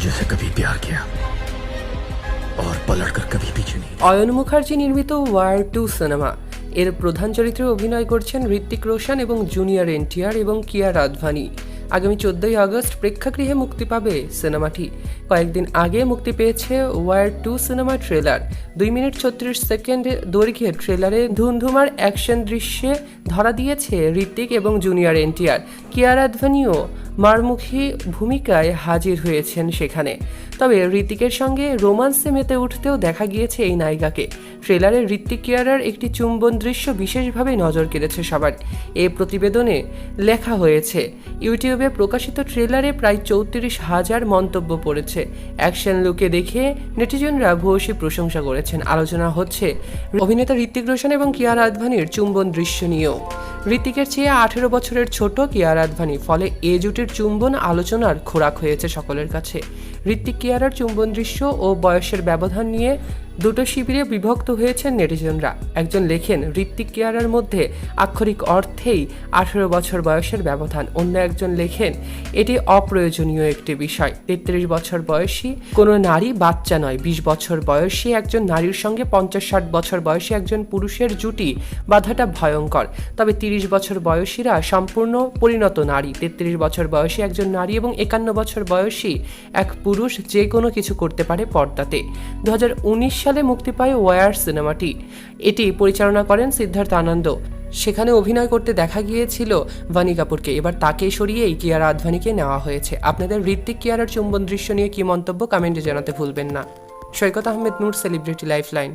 जिसे कभी प्यार किया और पलटकर कभी पीछे नहीं অয়ন মুখার্জি নির্মিত ওয়ার টু সিনেমা এর প্রধান চরিত্রে অভিনয় করছেন ঋত্বিক রোশন এবং জুনিয়র এনটিআর এবং কিয়া রাধভানি আগামী চোদ্দই আগস্ট প্রেক্ষাগৃহে মুক্তি পাবে সিনেমাটি। কয়েকদিন আগে মুক্তি পেয়েছে ওয়ার টু সিনেমা ট্রেলার। দুই মিনিট ছত্রিশ সেকেন্ড দৈর্ঘ্যের ট্রেলারে ধুমধুমার অ্যাকশন দৃশ্যে ধরা দিয়েছে ঋত্বিক এবং জুনিয়র এনটিআর। কিয়া রাধভানিও মারমুখী ভূমিকায় হাজির হয়েছেন সেখানে। তবে ঋতিকের সঙ্গে রোমান্সে মেতে উঠতেও দেখা গিয়েছে এই নায়িকাকে। ট্রেলারে ঋত্বিক কিয়ারার একটি চুম্বন দৃশ্য বিশেষভাবে নজর কেড়েছে সবার। এই প্রতিবেদনে লেখা হয়েছে, ইউটিউবে প্রকাশিত ট্রেলারে প্রায় চৌত্রিশ হাজার মন্তব্য পড়েছে। অ্যাকশন লুকে দেখে নেটিজনরা ভূয়সী প্রশংসা করেছেন। আলোচনা হচ্ছে অভিনেতা ঋত্বিক রোশন এবং কিয়ারা আদভানির চুম্বন দৃশ্য নিয়েও। ঋতিকের চেয়ে আঠেরো বছরের ছোট কিয়ারা আদভানি, ফলে এ জুটির চুম্বন আলোচনার খোরাক হয়েছে সকলের কাছে। ঋত্বিক কিয়ারার চুম্বন দৃশ্য ও বয়সের ব্যবধান নিয়ে দুটো শিবিরে বিভক্ত হয়েছেন নেটিজনরা। একজন লেখেন, ঋত্বিক কিয়ারার মধ্যে আক্ষরিক অর্থেই আঠেরো বছর বয়সের ব্যবধান। অন্য একজন লেখেন, এটি অপ্রয়োজনীয় একটি বিষয়। তেত্রিশ বছর বয়সী কোনো নারী বাচ্চা নয়। বিশ বছর বয়সী একজন নারীর সঙ্গে পঞ্চাশ ষাট বছর বয়সী একজন পুরুষের জুটি বাধাটা ভয়ঙ্কর। তবে তিরিশ বছর বয়সীরা সম্পূর্ণ পরিণত নারী। তেত্রিশ বছর বয়সী একজন নারী এবং একান্ন বছর বয়সী এক পুরুষ যে কোনো কিছু করতে পারে পর্দাতে। দু উনিশ সালে মুক্তি পায় ওয়ার সিনেমাটি। এটি পরিচালনা করেন সিদ্ধার্থ আনন্দ। সেখানে অভিনয় করতে দেখা গিয়েছিল ভানি কাপুরকে। এবার তাকে সরিয়েই কিয়ারা আদভানিকে নেওয়া হয়েছে। আপনাদের ঋত্বিক কিয়ারার চুম্বন দৃশ্য নিয়ে কি মন্তব্য কমেন্টে জানাতে ভুলবেন না। Saikat Ahmed Noor celebrity lifeline